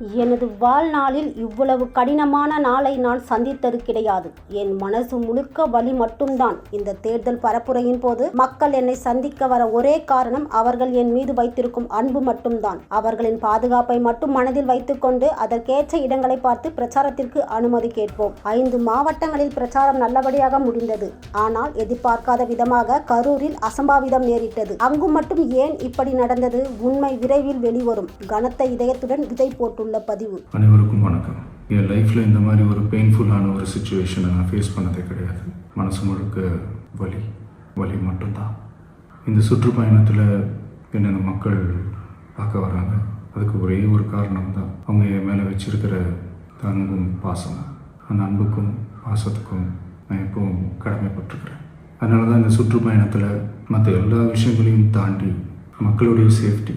எனது வாழ்நாளில் இவ்வளவு கடினமான நாளை நான் சந்தித்தது கிடையாது. என் மனசு முழுக்க வலி மட்டும்தான். இந்த தேர்தல் பரப்புரையின் போது மக்கள் என்னை சந்திக்க வர ஒரே காரணம் அவர்கள் என் மீது வைத்திருக்கும் அன்பு மட்டும்தான். அவர்களின் பாதுகாப்பை மட்டும் மனதில் வைத்துக்கொண்டு அதற்கேற்ற இடங்களை பார்த்து பிரச்சாரத்திற்கு அனுமதி கேட்போம். ஐந்து மாவட்டங்களில் பிரச்சாரம் நல்லபடியாக முடிந்தது. ஆனால் எதிர்பார்க்காத விதமாக கரூரில் அசம்பாவிதம் நேரிட்டது. அங்கு மட்டும் ஏன் இப்படி நடந்தது? உண்மை விரைவில் வெளிவரும். கனத்த இதயத்துடன் விதை போட்டுள்ள பதிவு. அனைவருக்கும் வணக்கம். என் லைஃப்பில் இந்த மாதிரி ஒரு பெயின்ஃபுல்லான ஒரு சுச்சுவேஷனை நான் ஃபேஸ் பண்ணதே கிடையாது. மனசு முழுக்க வலி வலி மட்டும்தான். இந்த சுற்றுப்பயணத்தில் என்னென்ன மக்கள் பார்க்க வராங்க அதுக்கு ஒரே ஒரு காரணம் தான் அவங்க என் மேலே வச்சிருக்கிற அன்பும் பாசமும். அந்த அன்புக்கும் பாசத்துக்கும் நான் எப்பவும் கடமைப்பட்டிருக்கிறேன். அதனால தான் இந்த சுற்றுப்பயணத்தில் மற்ற எல்லா விஷயங்களையும் தாண்டி மக்களுடைய சேஃப்டி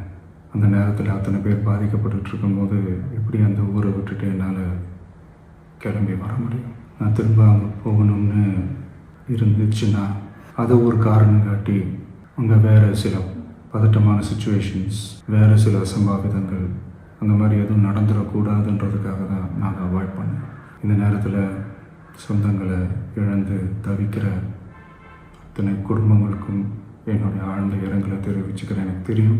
அந்த நேரத்தில் அத்தனை பேர் பாதிக்கப்பட்டுட்டு இருக்கும்போது எப்படி அந்த ஊரை விட்டுட்டு என்னால் கிளம்பி வர முடியும்? நான் திரும்ப அங்கே போகணும்னு இருந்துச்சுன்னா அதை ஒரு காரணம் காட்டி அங்கே வேறு சில பதட்டமான சுச்சுவேஷன்ஸ் வேறு சில அசம்பாவிதங்கள் அந்த மாதிரி எதுவும் நடந்துடக்கூடாதுன்றதுக்காக தான் நாங்கள் அவாய்ட் பண்ணோம். இந்த நேரத்தில் சொந்தங்களை இழந்து தவிக்கிற அத்தனை குடும்பங்களுக்கும் என்னுடைய ஆழ்ந்த இரங்கலை தெரிவிச்சுக்கிறேன். எனக்கு தெரியும்.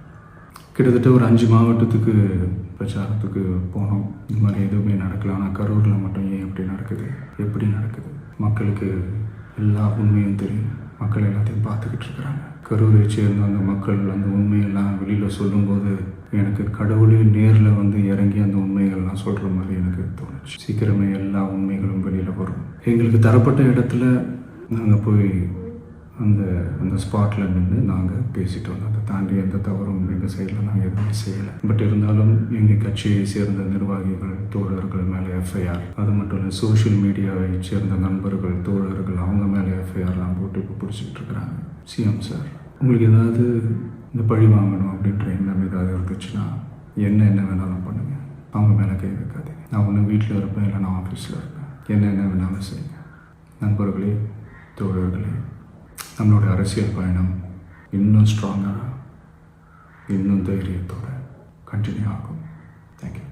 கிட்டத்தட்ட ஒரு அஞ்சு மாவட்டத்துக்கு பிரச்சாரத்துக்கு போனோம். இந்த மாதிரி எதுவுமே நடக்கல. ஆனால் கரூரில் மட்டும் ஏன் எப்படி நடக்குது? எப்படி நடக்குது? மக்களுக்கு எல்லா உண்மையும் தெரியும். மக்கள் எல்லாத்தையும் பார்த்துக்கிட்டு இருக்கிறாங்க. கரூரை சேர்ந்த அந்த மக்கள் அந்த உண்மையெல்லாம் வெளியில் சொல்லும்போது எனக்கு கடவுளே நேரில் வந்து இறங்கி அந்த உண்மைகள்லாம் சொல்கிற மாதிரி எனக்கு தோணுச்சு. சீக்கிரமே எல்லா உண்மைகளும் வெளியில் வரும். எங்களுக்கு தரப்பட்ட இடத்துல நாங்கள் போய் அந்த அந்த ஸ்பாட்டில் நின்று நாங்கள் பேசிட்டு வந்தோம் அதை தாண்டி எந்த தவறும் எங்கள் சைடில் நாங்கள் எதுவுமே செய்யலை. பட் இருந்தாலும் எங்கள் கட்சியை சேர்ந்த நிர்வாகிகள் தோழர்கள் மேலே எஃப்ஐஆர் அது மட்டும் இல்லை சோஷியல் மீடியாவை சேர்ந்த நண்பர்கள் தோழர்கள் அவங்க மேலே எஃப்ஐஆர்லாம் போட்டு இப்போ பிடிச்சிக்கிட்டு இருக்கிறாங்க. சிஎம் சார் உங்களுக்கு ஏதாவது இந்த பழி வாங்கணும் அப்படின்ற எண்ணம் ஏதாவது இருந்துச்சுன்னா என்ன என்ன வேணாலும் பண்ணுங்க. அவங்க மேலே கை வைக்காதீங்க. நான் ஒன்று வீட்டில் இருப்பேன் இல்லை நான் ஆஃபீஸில் இருப்பேன். என்ன என்ன வேணாலும் செய்யுங்க. நண்பர்களே தோழர்களே நம்மளோட அரசியல் பயணம் இன்னும் ஸ்ட்ராங்காக இன்னும் தைரியத்தோடு கண்டினியூ ஆகும். தேங்க்யூ